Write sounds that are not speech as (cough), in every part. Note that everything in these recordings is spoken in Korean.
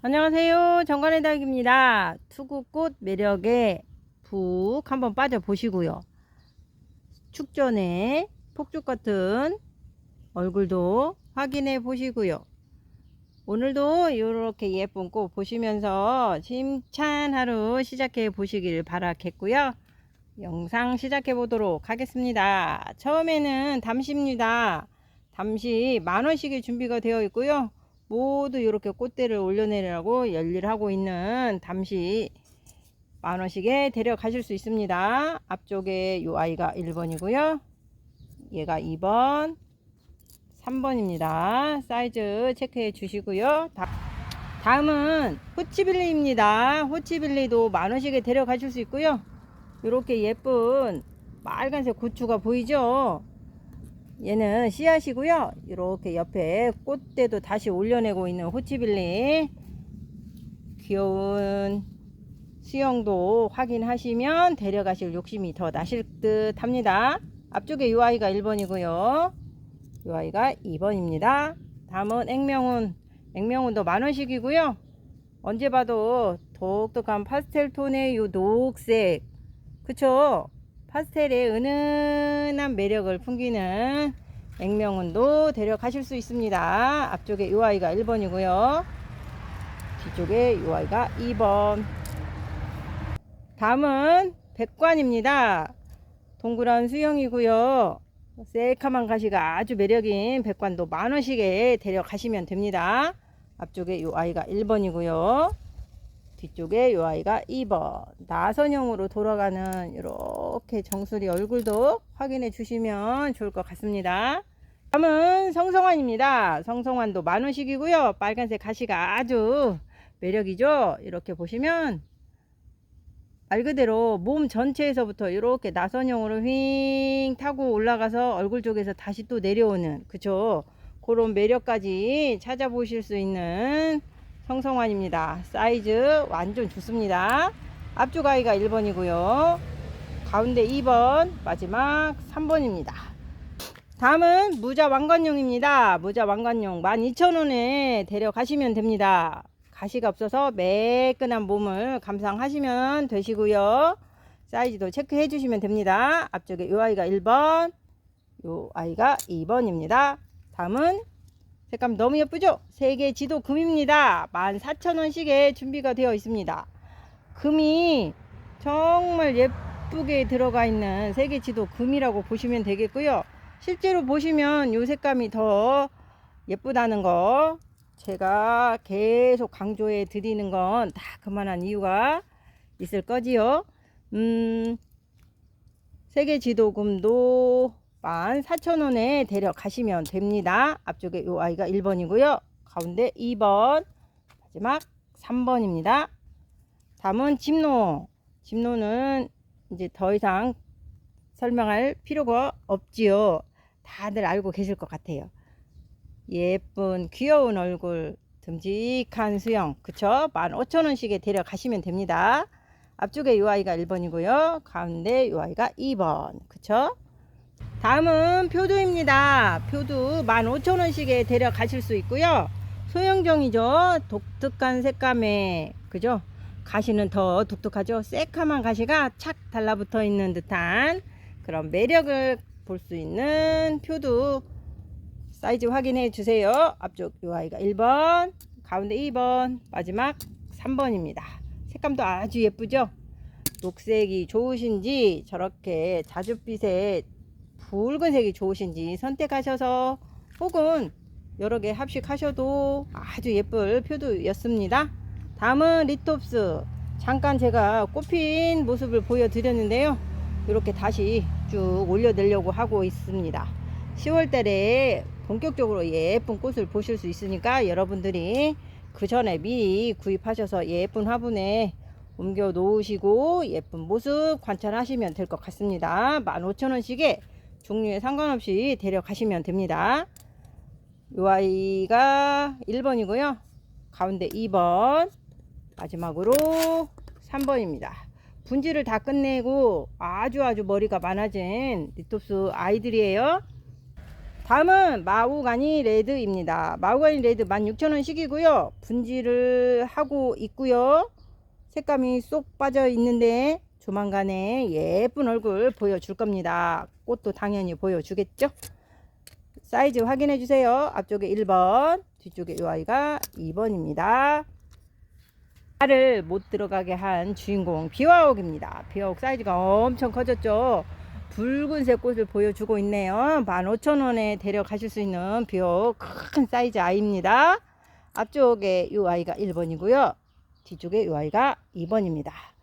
안녕하세요. 정관의 닭입니다. 투구꽃 매력에 푹 한번 빠져 보시고요. 축전에 폭죽 같은 얼굴도 확인해 보시고요. 오늘도 이렇게 예쁜 꽃 보시면서 심찬 하루 시작해 보시길 바라겠고요. 영상 시작해 보도록 하겠습니다. 처음에는 담시입니다. 담시 만원씩의 준비가 되어 있고요. 모두 이렇게 꽃대를 올려내려고 열일하고 있는 담시 만원씩에 데려가실 수 있습니다. 앞쪽에 이 아이가 1번이고요. 얘가 2번, 3번입니다. 사이즈 체크해 주시고요. 다, 다음은 호치빌리입니다. 호치빌리도 만원씩에 데려가실 수 있고요. 이렇게 예쁜 빨간색 고추가 보이죠? 얘는 씨앗이고요. 이렇게 옆에 꽃대도 다시 올려내고 있는 호치빌리 귀여운 수영도 확인하시면 데려가실 욕심이 더 나실 듯 합니다. 앞쪽에 이 아이가 1번이고요. 이 아이가 2번입니다. 다음은 액명운. 액명운도 만원씩이고요. 언제 봐도 독특한 파스텔 톤의 이 녹색. 그쵸? 파스텔의 은은한 매력을 풍기는 액명운도 데려가실 수 있습니다. 앞쪽에 이 아이가 1번이고요. 뒤쪽에 이 아이가 2번. 다음은 백관입니다. 동그란 수영이고요. 새카만 가시가 아주 매력인 백관도 만원씩에 데려가시면 됩니다. 앞쪽에 이 아이가 1번이고요. 뒤쪽에 이 아이가 2번. 나선형으로 돌아가는 이렇게 정수리 얼굴도 확인해 주시면 좋을 것 같습니다. 다음은 성성환입니다. 성성환도 만원씩이고요. 빨간색 가시가 아주 매력이죠? 이렇게 보시면 말 그대로 몸 전체에서부터 이렇게 나선형으로 휙 타고 올라가서 얼굴 쪽에서 다시 또 내려오는 그쵸? 그런 매력까지 찾아보실 수 있는 성성환입니다. 사이즈 완전 좋습니다. 앞쪽 아이가 1번이고요. 가운데 2번, 마지막 3번입니다. 다음은 무자 왕관용입니다. 무자 왕관용 12,000원에 데려가시면 됩니다. 가시가 없어서 매끈한 몸을 감상하시면 되시고요. 사이즈도 체크해 주시면 됩니다. 앞쪽에 이 아이가 1번, 이 아이가 2번입니다. 다음은 색감 너무 예쁘죠? 세계 지도 금입니다. 14,000원씩에 준비가 되어 있습니다. 금이 정말 예쁘게 들어가 있는 세계 지도 금이라고 보시면 되겠고요. 실제로 보시면 이 색감이 더 예쁘다는 거 제가 계속 강조해 드리는 건 다 그만한 이유가 있을 거지요. 음, 세계 지도금도 14,000원에 데려가시면 됩니다. 앞쪽에 이 아이가 1번이고요. 가운데 2번, 마지막 3번입니다. 다음은 집노. 집노는 이제 더 이상 설명할 필요가 없지요. 다들 알고 계실 것 같아요. 예쁜 귀여운 얼굴, 듬직한 수영, 그쵸? 15,000원씩에 데려가시면 됩니다. 앞쪽에 이 아이가 1번이고요. 가운데 이 아이가 2번, 그쵸? 다음은 표두입니다. 표두 15,000원씩에 데려가실 수 있고요. 소형종이죠. 독특한 색감에 그죠? 가시는 더 독특하죠. 새카만 가시가 착 달라붙어 있는 듯한 그런 매력을 볼 수 있는 표두 사이즈 확인해 주세요. 앞쪽 요 아이가 1번, 가운데 2번, 마지막 3번입니다. 색감도 아주 예쁘죠? 녹색이 좋으신지 저렇게 자줏빛에 붉은색이 좋으신지 선택하셔서 혹은 여러 개 합식하셔도 아주 예쁠 표도였습니다. 다음은 리톱스. 잠깐 제가 꽃핀 모습을 보여드렸는데요. 이렇게 다시 쭉 올려내려고 하고 있습니다. 10월 달에 본격적으로 예쁜 꽃을 보실 수 있으니까 여러분들이 그 전에 미리 구입하셔서 예쁜 화분에 옮겨 놓으시고 예쁜 모습 관찰하시면 될 것 같습니다. 15,000원씩에 종류에 상관없이 데려가시면 됩니다. 이 아이가 1번이고요. 가운데 2번, 마지막으로 3번입니다. 분지를 다 끝내고 아주 아주 머리가 많아진 리톱스 아이들이에요. 다음은 마우가니 레드입니다. 마우가니 레드 16,000원씩이고요. 분질을 하고 있고요. 색감이 쏙 빠져 있는데 조만간에 예쁜 얼굴 보여줄 겁니다. 꽃도 당연히 보여주겠죠. 사이즈 확인해 주세요. 앞쪽에 1번, 뒤쪽에 이 아이가 2번입니다. 알을 못 들어가게 한 주인공 비와옥입니다. 비와옥 사이즈가 엄청 커졌죠. 붉은색 꽃을 보여주고 있네요. 15,000원에 데려가실 수 있는 비와옥 큰 사이즈 아이입니다. 앞쪽에 이 아이가 1번이고요. 뒤쪽에 이 아이가 2번입니다.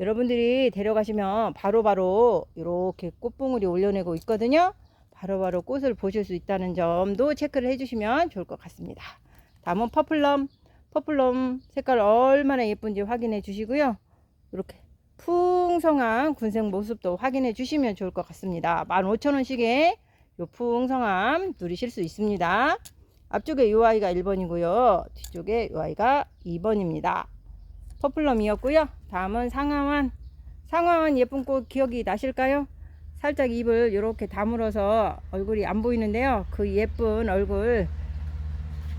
여러분들이 데려가시면 바로바로 이렇게 꽃봉우리 올려내고 있거든요. 바로 바로 꽃을 보실 수 있다는 점도 체크를 해주시면 좋을 것 같습니다. 다음은 퍼플럼. 퍼플럼 색깔 얼마나 예쁜지 확인해 주시고요. 이렇게 풍성한 군색 모습도 확인해 주시면 좋을 것 같습니다. 15,000원씩에 요 풍성함 누리실 수 있습니다. 앞쪽에 요 아이가 1번이고요. 뒤쪽에 요 아이가 2번입니다. 퍼플럼이었고요. 다음은 상하완. 상하완 예쁜 꽃 기억이 나실까요? 살짝 입을 이렇게 다물어서 얼굴이 안 보이는데요. 그 예쁜 얼굴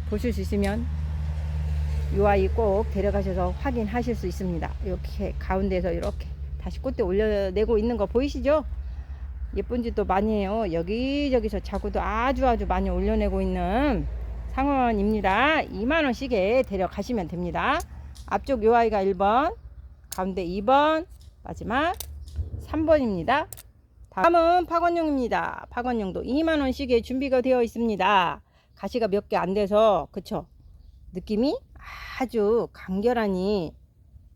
보실 수 있으면 이 아이 꼭 데려가셔서 확인하실 수 있습니다. 이렇게 가운데서 이렇게 다시 꽃대 올려내고 있는 거 보이시죠? 예쁜 짓도 많이 해요. 여기저기서 자구도 아주 아주 많이 올려내고 있는 상원입니다. 2만원씩에 데려가시면 됩니다. 앞쪽 요 아이가 1번, 가운데 2번, 마지막 3번입니다. 다음은 파건용입니다. 파건용도 2만원씩에 준비가 되어 있습니다. 가시가 몇 개 안 돼서, 그쵸? 느낌이 아주 간결하니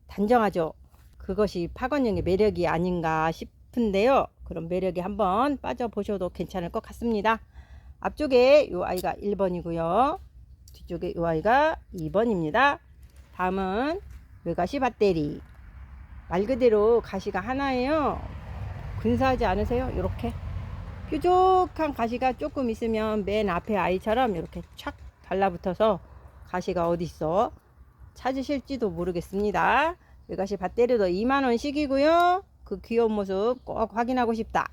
단정하죠. 그것이 파건용의 매력이 아닌가 싶은데요. 그런 매력에 한번 빠져보셔도 괜찮을 것 같습니다. 앞쪽에 요 아이가 1번이고요. 뒤쪽에 요 아이가 2번입니다. 다음은 외가시 밭대리. 말 그대로 가시가 하나예요. 근사하지 않으세요? 이렇게 뾰족한 가시가 조금 있으면 맨 앞에 아이처럼 이렇게 촥 달라붙어서 가시가 어디 있어 찾으실지도 모르겠습니다. 외가시 밭대리도 2만원씩이고요. 그 귀여운 모습 꼭 확인하고 싶다.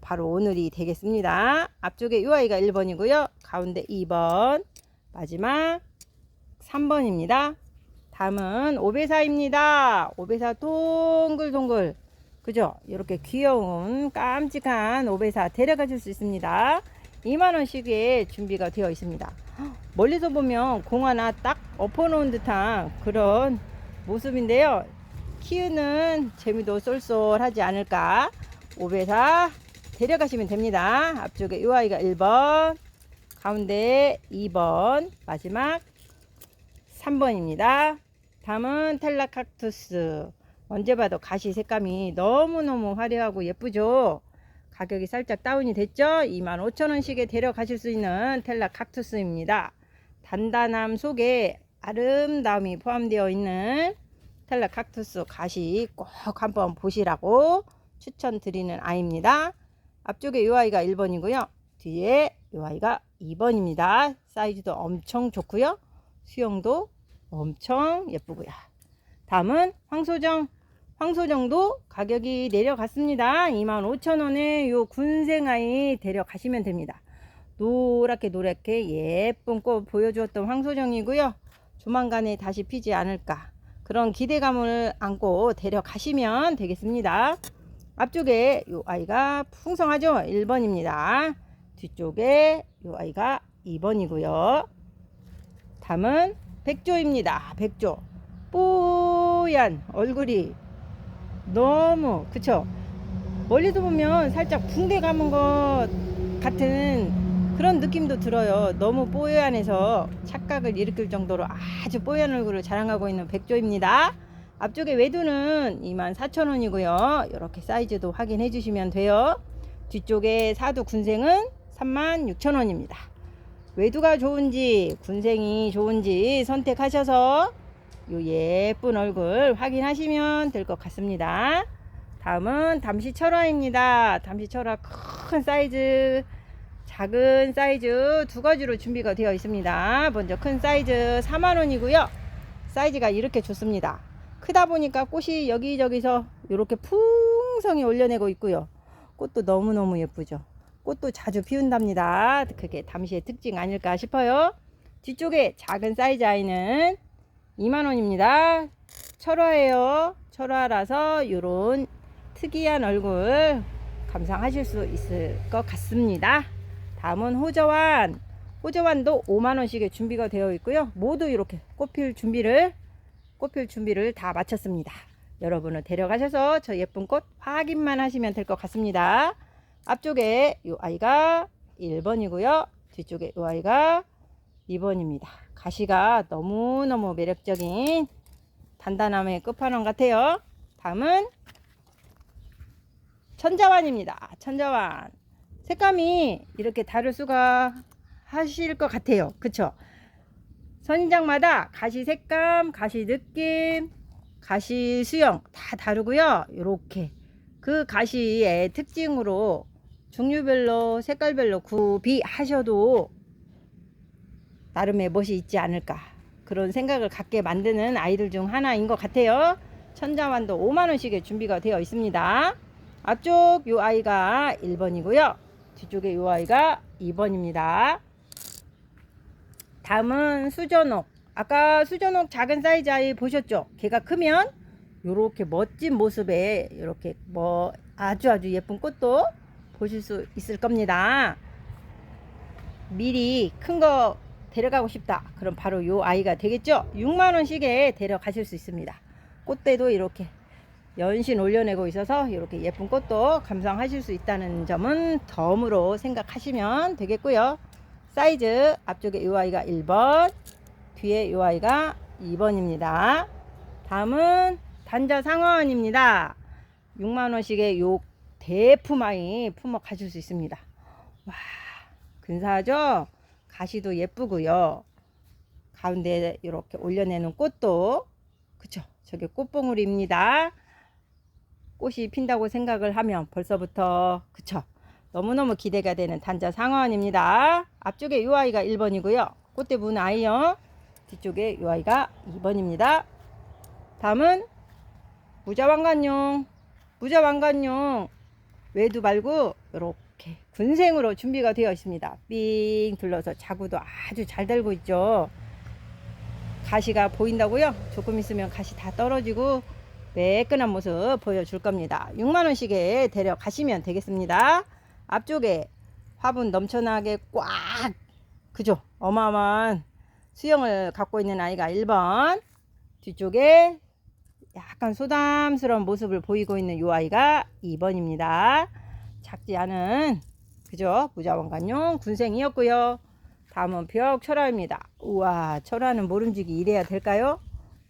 바로 오늘이 되겠습니다. 앞쪽에 이 아이가 1번이고요. 가운데 2번, 마지막 3번입니다. 다음은 오배사입니다. 오배사 동글동글. 그죠? 이렇게 귀여운 깜찍한 오배사 데려가 줄수 있습니다. 2만원씩에 준비가 되어 있습니다. 멀리서 보면 공 하나 딱 엎어놓은 듯한 그런 모습인데요. 키우는 재미도 쏠쏠하지 않을까. 오배사 데려가시면 됩니다. 앞쪽에 이 아이가 1번, 가운데 2번, 마지막 3번입니다. 다음은 텔라칵투스. 언제 봐도 가시 색감이 너무너무 화려하고 예쁘죠? 가격이 살짝 다운이 됐죠? 25,000원씩에 데려가실 수 있는 텔라칵투스입니다. 단단함 속에 아름다움이 포함되어 있는 텔라칵투스 가시 꼭 한번 보시라고 추천드리는 아이입니다. 앞쪽에 이 아이가 1번이고요. 뒤에 이 아이가 2번입니다. 사이즈도 엄청 좋고요. 수영도 엄청 예쁘고요. 다음은 황소정. 황소정도 가격이 내려갔습니다. 25,000원에 요 군생아이 데려가시면 됩니다. 노랗게 노랗게 예쁜 꽃 보여주었던 황소정이고요. 조만간에 다시 피지 않을까 그런 기대감을 안고 데려가시면 되겠습니다. 앞쪽에 요 아이가 풍성하죠? 1번입니다. 뒤쪽에 요 아이가 2번이고요. 다음은 백조입니다. 백조. 뽀얀 얼굴이 너무 그쵸? 멀리서 보면 살짝 붕대 감은 것 같은 그런 느낌도 들어요. 너무 뽀얀해서 착각을 일으킬 정도로 아주 뽀얀 얼굴을 자랑하고 있는 백조입니다. 앞쪽에 외두는 24,000원이고요. 이렇게 사이즈도 확인해 주시면 돼요. 뒤쪽에 사두 군생은 36,000원입니다. 외두가 좋은지 군생이 좋은지 선택하셔서 요 예쁜 얼굴 확인하시면 될 것 같습니다. 다음은 담시 철화입니다. 담시 철화 큰 사이즈 작은 사이즈 두 가지로 준비가 되어 있습니다. 먼저 큰 사이즈 4만원이고요. 사이즈가 이렇게 좋습니다. 크다 보니까 꽃이 여기저기서 이렇게 풍성히 올려내고 있고요. 꽃도 너무너무 예쁘죠. 꽃도 자주 피운답니다. 그게 담시의 특징 아닐까 싶어요. 뒤쪽에 작은 사이즈 아이는 2만원입니다. 철화예요. 철화라서 요런 특이한 얼굴 감상하실 수 있을 것 같습니다. 다음은 호저완. 호저완도 5만원씩의 준비가 되어 있고요. 모두 이렇게 꽃필 준비를, 꽃필 준비를 다 마쳤습니다. 여러분은 데려가셔서 저 예쁜 꽃 확인만 하시면 될 것 같습니다. 앞쪽에 이 아이가 1번이고요. 뒤쪽에 이 아이가 2번입니다. 가시가 너무너무 매력적인 단단함의 끝판왕 같아요. 다음은 천자완입니다. 천자완. 색감이 이렇게 다를 수가 하실 것 같아요. 그쵸? 선인장마다 가시 색감, 가시 느낌, 가시 수영 다 다르고요. 이렇게 그 가시의 특징으로 종류별로 색깔별로 구비하셔도 나름의 멋이 있지 않을까 그런 생각을 갖게 만드는 아이들 중 하나인 것 같아요. 천자완도 5만원씩의 준비가 되어 있습니다. 앞쪽 요 아이가 1번이고요. 뒤쪽에 요 아이가 2번입니다. 다음은 수전옥. 아까 수전옥 작은 사이즈 아이 보셨죠? 걔가 크면 요렇게 멋진 모습에 이렇게 뭐 아주 아주 예쁜 꽃도 보실 수 있을 겁니다. 미리 큰 거 데려가고 싶다. 그럼 바로 요 아이가 되겠죠? 6만원씩에 데려가실 수 있습니다. 꽃대도 이렇게 연신 올려내고 있어서 이렇게 예쁜 꽃도 감상하실 수 있다는 점은 덤으로 생각하시면 되겠고요. 사이즈 앞쪽에 이 아이가 1번, 뒤에 이 아이가 2번입니다. 다음은 단자 상원입니다. 6만원씩의 요 대품 아이 품어 가실 수 있습니다. 와, 근사하죠? 가시도 예쁘고요. 가운데 이렇게 올려내는 꽃도 그쵸? 저게 꽃봉우리입니다. 꽃이 핀다고 생각을 하면 벌써부터 그쵸? 너무너무 기대가 되는 단자 상어원입니다. 앞쪽에 이 아이가 1번이고요. 꽃대 문 아이요. 뒤쪽에 이 아이가 2번입니다. 다음은 무자왕관용. 무자왕관용 외두 말고 이렇게 군생으로 준비가 되어 있습니다. 삥 둘러서 자구도 아주 잘 달고 있죠. 가시가 보인다고요? 조금 있으면 가시 다 떨어지고 매끈한 모습 보여줄 겁니다. 6만원씩에 데려가시면 되겠습니다. 앞쪽에 화분 넘쳐나게 꽉 그죠? 어마어마한 수영을 갖고 있는 아이가 1번 뒤쪽에 약간 소담스러운 모습을 보이고 있는 이 아이가 2번입니다. 작지 않은 그죠? 무자원관용 군생이었고요. 다음은 벽 철화입니다. 우와 철화는 모름지기 이래야 될까요?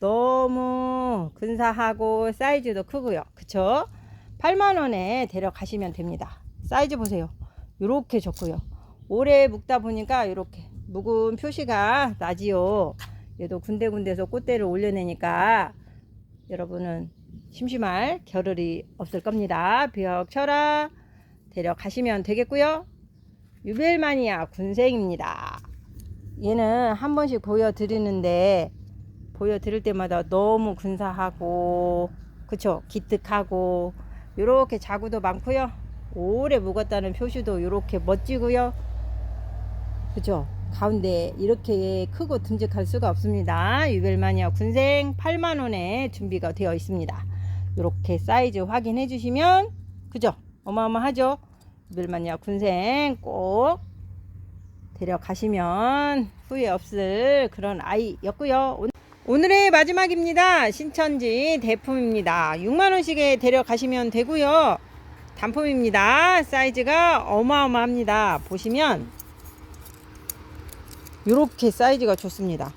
너무 근사하고 사이즈도 크고요. 그쵸? 8만원에 데려가시면 됩니다. 사이즈 보세요. 요렇게 좋고요. 오래 묵다 보니까 이렇게 묵은 표시가 나지요. 얘도 군데군데서 꽃대를 올려내니까 여러분은 심심할 겨를이 없을 겁니다. 벽 철화 데려가시면 되겠고요. 유벨마니아 군생입니다. 얘는 한 번씩 보여드리는데 보여드릴 때마다 너무 근사하고 그쵸 기특하고 요렇게 자구도 많고요 오래 묵었다는 표시도 요렇게 멋지고요 그죠 가운데 이렇게 크고 듬직할 수가 없습니다 유벨마니아 군생 8만원에 준비가 되어 있습니다 요렇게 사이즈 확인해 주시면 그죠 어마어마하죠 유벨마니아 군생 꼭 데려가시면 후회 없을 그런 아이였고요 오늘의 마지막입니다. 신천지 대품입니다. 6만원씩에 데려가시면 되고요. 단품입니다. 사이즈가 어마어마합니다. 보시면 이렇게 사이즈가 좋습니다.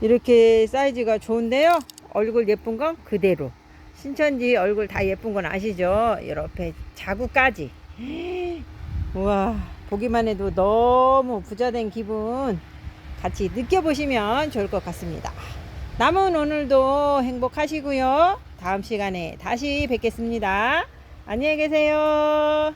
이렇게 사이즈가 좋은데요. 얼굴 예쁜 건 그대로. 신천지 얼굴 다 예쁜 건 아시죠? 이렇게 자구까지. (gasps) 우와 보기만 해도 너무 부자된 기분 같이 느껴보시면 좋을 것 같습니다. 남은 오늘도 행복하시고요. 다음 시간에 다시 뵙겠습니다. 안녕히 계세요.